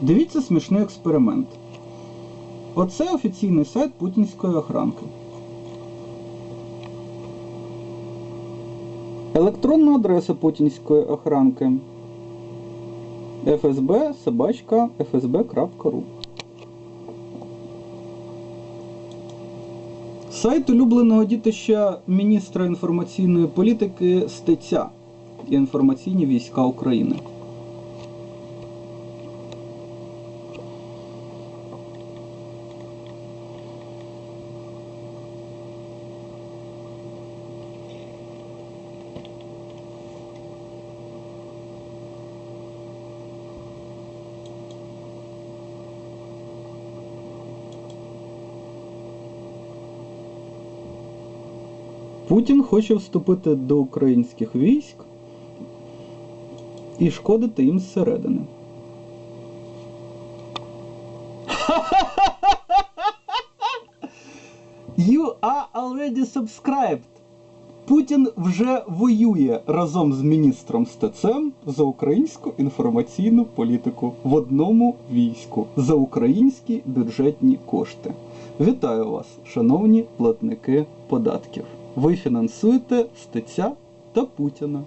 Дивіться смішний експеримент. Оце офіційний сайт путінської охранки. Електронна адреса путінської охранки fsb собачка fsb.ru Сайт улюбленого дітища міністра інформаційної політики Стеця і інформаційні війська України. Путін хоче вступити до українських військ і шкодити їм зсередини. You are already subscribed. Путін вже воює разом з міністром Стецем за українську інформаційну політику в одному війську за українські бюджетні кошти. Вітаю вас, шановні платники податків. Ви фінансуєте Стеця та Путіна.